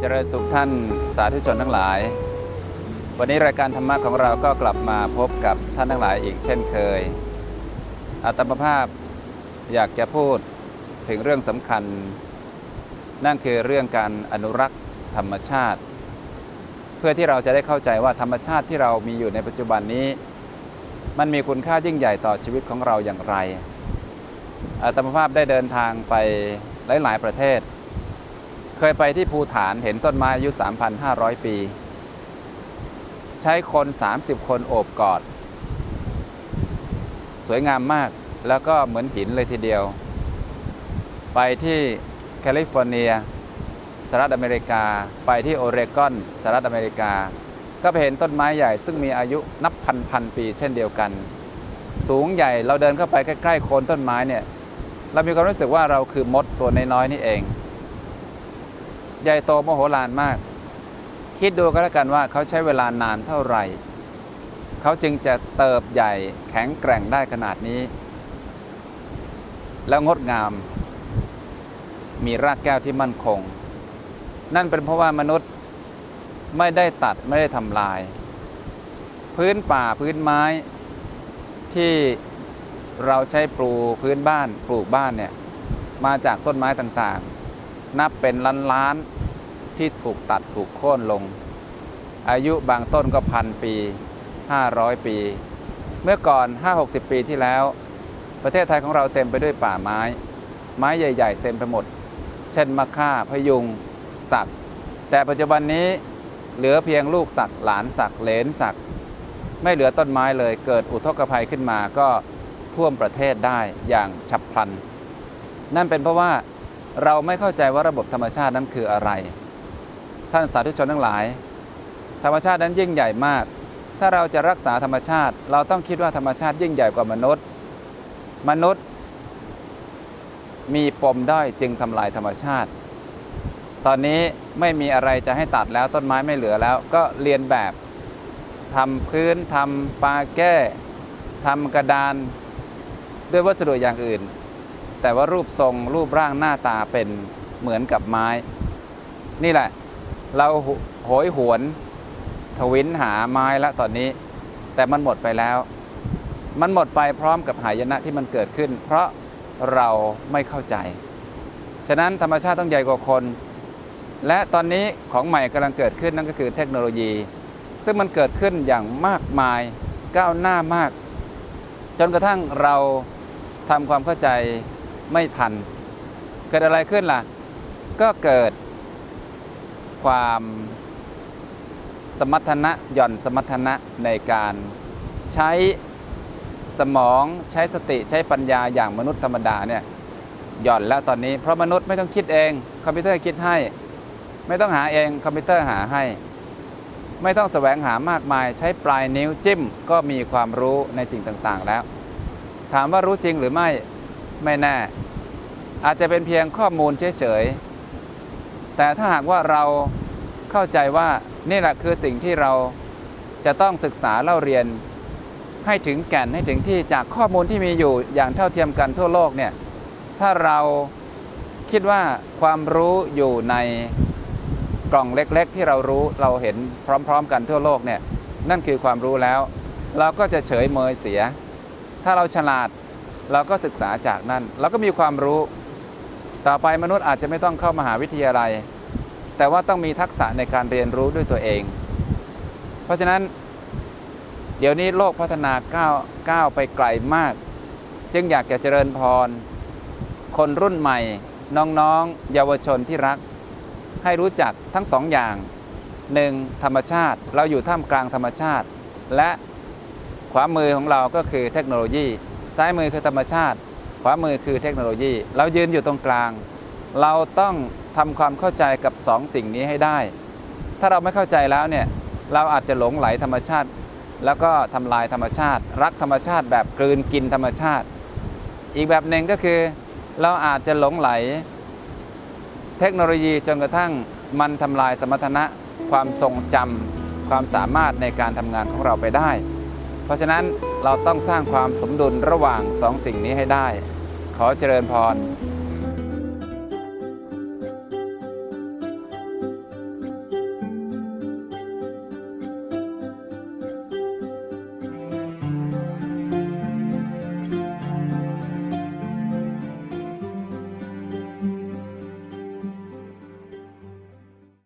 เจริญสุขท่านสาธุชนทั้งหลาย วันนี้รายการธรรมะของเราก็กลับมาพบกับท่านทั้งหลายอีกเช่นเคย อาตมภาพอยากจะพูดถึงเรื่องสำคัญ นั่นคือเรื่องการอนุรักษ์ธรรมชาติ เพื่อที่เราจะได้เข้าใจว่าธรรมชาติที่เรามีอยู่ในปัจจุบันนี้ มันมีคุณค่ายิ่งใหญ่ต่อชีวิตของเราอย่างไรอาตมภาพได้เดินทางไปหลาย ๆ ประเทศ เคยไปที่ภูฐานเห็นต้นไม้อายุ 3,500 ปี ใช้คน 30 คนโอบกอด สวยงามมากแล้วก็เหมือนหินเลยทีเดียว ไปที่แคลิฟอร์เนียสหรัฐอเมริกา ไปที่โอเรกอนสหรัฐอเมริกา ก็ไปเห็นต้นไม้ใหญ่ซึ่งมีอายุนับพันพันปีเช่นเดียวกัน สูงใหญ่เราเดินเข้าไปใกล้ๆโคนต้นไม้เนี่ยเรามีความรู้สึกว่าเราคือมดตัวน้อยๆนี่เอง ใหญ่โตมโหฬารมาก คิดดูก็แล้วกันว่าเขาใช้เวลานานเท่าไหร่ เขาจึงจะเติบใหญ่แข็งแกร่งได้ขนาดนี้ แล้วงดงาม มีรากแก้วที่มั่นคง นั่นเป็นเพราะว่ามนุษย์ไม่ได้ตัดไม่ได้ทำลาย พื้นป่าพื้นไม้ที่เราใช้ปลูกพื้นบ้านปลูกบ้านเนี่ยมาจากต้นไม้ต่างๆ นับเป็นล้านล้านๆที่ถูกตัดถูกโค่นลง อายุบางต้นก็พันปี 500 ปี เมื่อก่อน 5-60 ปีที่แล้ว ประเทศไทยของเราเต็มไปด้วยป่าไม้ ไม้ใหญ่ ๆ เต็มไปหมด เช่นมะค่าพยุงสัก แต่ปัจจุบันนี้เหลือเพียงลูกสักหลานสักเลนสัก ไม่เหลือต้นไม้เลยเกิดอุทกภัยขึ้นมาก็ท่วมประเทศได้อย่างฉับพลัน นั่นเป็นเพราะว่า เราไม่เข้าใจว่าระบบธรรมชาตินั้นคืออะไร ท่านสาธุชนทั้งหลาย ธรรมชาตินั้นยิ่งใหญ่มาก ถ้าเราจะรักษาธรรมชาติ เราต้องคิดว่าธรรมชาติยิ่งใหญ่กว่ามนุษย์ มนุษย์ มีปมด้อยจึงทำลายธรรมชาติ ตอนนี้ไม่มีอะไรจะให้ตัดแล้วต้นไม้ไม่เหลือแล้ว ก็เรียนแบบทำพื้นทำปาแก้ทำกระดาน ด้วยวัสดุอย่างอื่น แต่ว่ารูปทรงรูปร่างหน้าตาเป็นเหมือนกับไม้ นี่แหละ เราโหยหวนทวินหาไม้แล้วตอนนี้ แต่มันหมดไปแล้ว มันหมดไปพร้อมกับหายนะที่มันเกิดขึ้น เพราะเราไม่เข้าใจ ฉะนั้นธรรมชาติต้องใหญ่กว่าคน และตอนนี้ของใหม่กำลังเกิดขึ้นนั่นก็คือเทคโนโลยี ซึ่งมันเกิดขึ้นอย่างมากมายก้าวหน้ามาก จนกระทั่งเราทำความเข้าใจ ไม่ทัน เกิดอะไรขึ้นล่ะ ก็เกิดความสมรรถนะหย่อนสมรรถนะในการใช้สมองใช้สติใช้ปัญญาอย่างมนุษย์ธรรมดาเนี่ยหย่อนแล้วตอนนี้เพราะมนุษย์ไม่ต้องคิดเอง คอมพิวเตอร์คิดให้ ไม่ต้องหาเองคอมพิวเตอร์หาให้ ไม่ต้องแสวงหามากมาย ใช้ปลายนิ้วจิ้มก็มีความรู้ในสิ่งต่างๆแล้ว ถามว่ารู้จริงหรือไม่ ไม่แน่ อาจจะเป็นเพียงข้อมูลเฉยๆ แต่ถ้าหากว่าเราเข้าใจว่านี่แหละคือสิ่งที่เราจะต้องศึกษาเล่าเรียน ให้ถึงแก่นให้ถึงที่จากข้อมูลที่มีอยู่อย่างเท่าเทียมกันทั่วโลกเนี่ยถ้าเราคิดว่าความรู้อยู่ในกล่องเล็กๆ ที่เรารู้เราเห็นพร้อม ๆ กันทั่วโลกเนี่ยนั่นคือความรู้แล้ว เราก็จะเฉยเมยเสีย ถ้าเราฉลาด เราก็ศึกษาจากนั่นเราก็มีความรู้ ต่อไปมนุษย์อาจจะไม่ต้องเข้ามหาวิทยาลัย แต่ว่าต้องมีทักษะในการเรียนรู้ด้วยตัวเอง เพราะฉะนั้น เดี๋ยวนี้โลกพัฒนาก้าวก้าวไปไกลมาก จึงอยากจะเจริญพร คนรุ่นใหม่ น้องๆ เยาวชนที่รัก ให้รู้จักทั้งสองอย่างหนึ่งธรรมชาติเราอยู่ท่ามกลางธรรมชาติ และขวามือของเราก็คือเทคโนโลยี ซ้ายมือคือธรรมชาติ ขวามือคือเทคโนโลยี เรายืนอยู่ตรงกลาง เราต้องทำความเข้าใจกับสองสิ่งนี้ให้ได้ ถ้าเราไม่เข้าใจแล้วเนี่ยเราอาจจะหลงไหลธรรมชาติ แล้วก็ทำลายธรรมชาติ รักธรรมชาติแบบกลืนกินธรรมชาติ อีกแบบหนึ่งก็คือ เราอาจจะหลงไหล เทคโนโลยีจนกระทั่งมันทำลายสมรรถนะความทรงจำความสามารถในการทำงานของเราไปได้ เพราะฉะนั้น เราต้องสร้างความสมดุลระหว่างสองสิ่งนี้ให้ได้ ขอเจริญพร